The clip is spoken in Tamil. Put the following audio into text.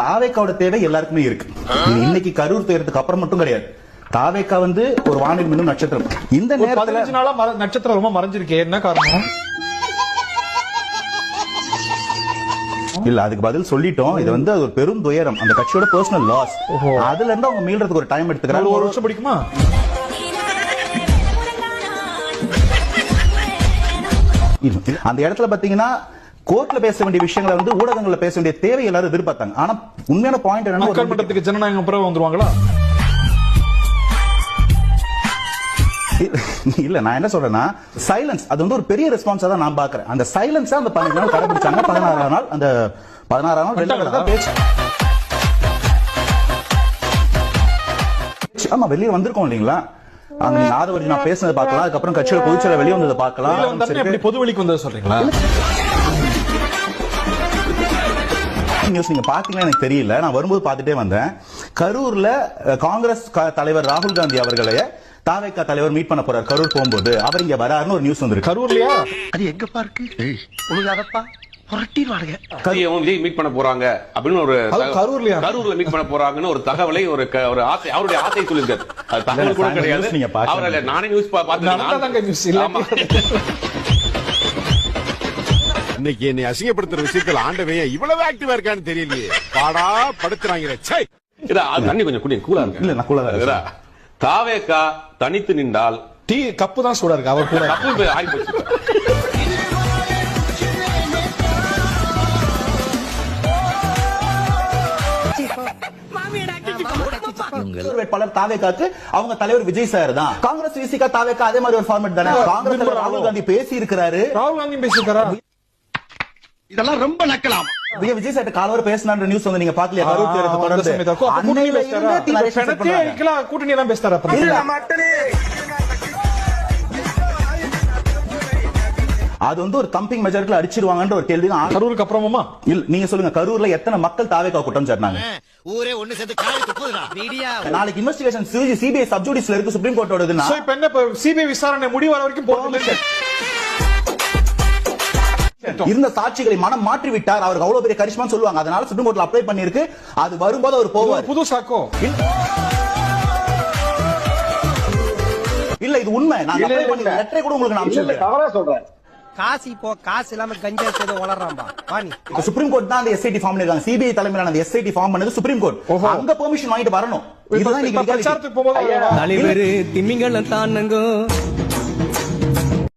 தாவேக்காவோட தேவை எல்லாருக்குமே இருக்கு. இன்னைக்கு கரூர் துயரத்துக்கு அப்புறம் மட்டும் கிடையாது. தாவேக்கா வந்து ஒரு வானில் மின்னும் நட்சத்திரம். இந்த நேரத்துல நாளா நட்சத்திரம் ரொம்ப மறைஞ்சிருக்கே என்ன காரணம்? இல்ல அதுக்கு பதில் சொல்லிட்டோம். இது வந்து அது ஒரு பெரும் துயரம். அந்த கட்சியோட பர்சனல் லாஸ். அதுல இருந்து அவங்க மீள்றதுக்கு ஒரு டைம் ஒரு ஒரு எடுத்துக்கிறாங்க வருஷம் பிடிக்குமா. அந்த இடத்துல பாத்தீங்கன்னா கோர்ட்ல பேச வேண்டிய விஷயங்களை வந்து ஊடகங்கள்ல பேச வேண்டிய தேவை எல்லாரும் எதிர்பார்த்தாங்க. ஆனா உண்மையான பாயிண்ட் என்னன்னா மக்கள் மன்றத்துக்கு ஜனநாயகம் பிறகு வந்துருவாங்களா? இல்ல நான் என்ன சொல்றேன்னா சைலன்ஸ் அது வந்து ஒரு பெரிய ரெஸ்பான்ஸா தான் நான் பாக்குறேன் அந்த சைலன்ஸா அந்த பதினஞ்சு நாள் கடைபிடிச்சாங்க. பதினாறாம் நாள் அந்த பதினாறாம் நாள் வெளில வரதா பேச்சு ஆமா வெளியே வந்திருக்கோம் இல்லீங்களா? அங்க நீங்க ஆதரவு நான் பேசுனதை பார்க்கலாம். அதுக்கப்புறம் கட்சியோட பொதுச்செயலர் வெளியே வந்ததை பார்க்கலாம். பொது வெளிக்கு வந்தது சொல்றீங்களா? நியூஸ் நீங்க பாத்தீங்களா எனக்கு தெரியல. நான் வரும்போது பார்த்துட்டே வந்தேன். கரூர்ல காங்கிரஸ் தலைவர் ராகுல் காந்தி அவர்களைய தாவேக்கா தலைவர் மீட் பண்ண போறார். கரூர் போகும்போது. அவர் இங்க வராருன்னு ஒரு நியூஸ் வந்திருக்கு. கரூர்லயா? அது உனக்கு அதப்பா புரட்டிடுவானுங்க. விஜயும் விஜய் மீட் பண்ண போறாங்க. அப்படின்னு ஒரு அது தக- கரூர்லயா? கரூர்ல மீட் பண்ண போறாங்கன்னு ஒரு தகவலை ஒரு ஒரு ஆசை அவருடைய ஆசை சொல்லியிருக்காரு. அது தகவல் கூட கிடையாது. நீங்க. அவர் நானே நியூஸ். இன்னைக்கு என்னை அசிங்கப்படுத்துற விஷயத்துல ஆண்டவன் இவ்வளவு ஆக்டிவா இருக்கான்னு தெரியலையே. பாடா படுத்துறாங்களே சை தண்ணி கொஞ்சம் குடி கூலா இருக்கு இல்ல, நான். தாவேக்கா தனித்து நின்றால் டீ கப்பு தான் சூடா இருக்கு அவர் கூட. ஆகி போச்சு முதல்வர் வேட்பாளர் தாவேக்காக்கு அவங்க தலைவர் விஜய் சார் தான். காங்கிரஸ் விசிகா தாவேக்கா அதே மாதிரி ஒரு ஃபார்மேட் தானே? காங்கிரஸ் ராகுல் காந்தி பேசி இருக்கிறாரு ராகுல் காந்தி பேசியிருக்காரா? இதெல்லாம் ரொம்ப நக்கலாம்? விஜய் சார் காலவர் பேசினான்ற நியூஸ் வந்து நீங்க பாக்கலையா? தொடர்ந்து. கூட்டணி அன்னையில பேசுறாரா? அது வந்து ஒரு கம்பிங் மெஜாரிட்டில அடிச்சிருவாங்கன்ற ஒரு கேள்வி தான் கரூருக்கு அப்புறமா இல்ல நீங்க சொல்லுங்க. கரூர்ல எத்தனை மக்கள் தாவேக்கா குற்றம் சாட்டினாங்க? ஊரே ஒண்ணு சேர்ந்து காரி துப்புதுடா மீடியா. நாளைக்கு இன்வெஸ்டிகேஷன் சிபிஐ சப்ஜூடிஸ்ல இருக்கு சுப்ரீம் கோர்ட்டோடதுன்னா சோ இப்ப என்ன சிபிஐ விசாரணை முடிவு வர வரைக்கும் போகணும் இருந்த சாட்சிகளை மனம் மாற்றி விட்டார் அவருக்கு அவ்வளவு பெரிய கரிஷ்மான்னு சொல்லுவாங்க. அதனால சுப்ரீம் கோர்ட்ல அப்ளை பண்ணிருக்கு அது வரும்போது அவர் போவார். புது சாக்கோ? இல்ல இது உண்மை. நான் அப்ளை பண்ணி லெட்டரை கூட உங்களுக்கு நான் அனுப்பிச்சிருக்கேன் காசு இப்போ காசு இல்லாம கஞ்சா ஏதோ வளர்றான்பா. வாணி இப்ப சுப்ரீம் கோர்ட் தான் அந்த எஸ்ஐடி ஃபார்ம் இருக்காங்க சிபிஐ தலைமையிலான அந்த எஸ்ஐடி ஃபார்ம் பண்ணது சுப்ரீம் கோர்ட். அங்க பெர்மிஷன் வாங்கிட்டு வரணும். இதுதான் reality. பிரச்சாரத்துக்கு போகும்போது தலைவர் திமிங்கலம் தானங்கோ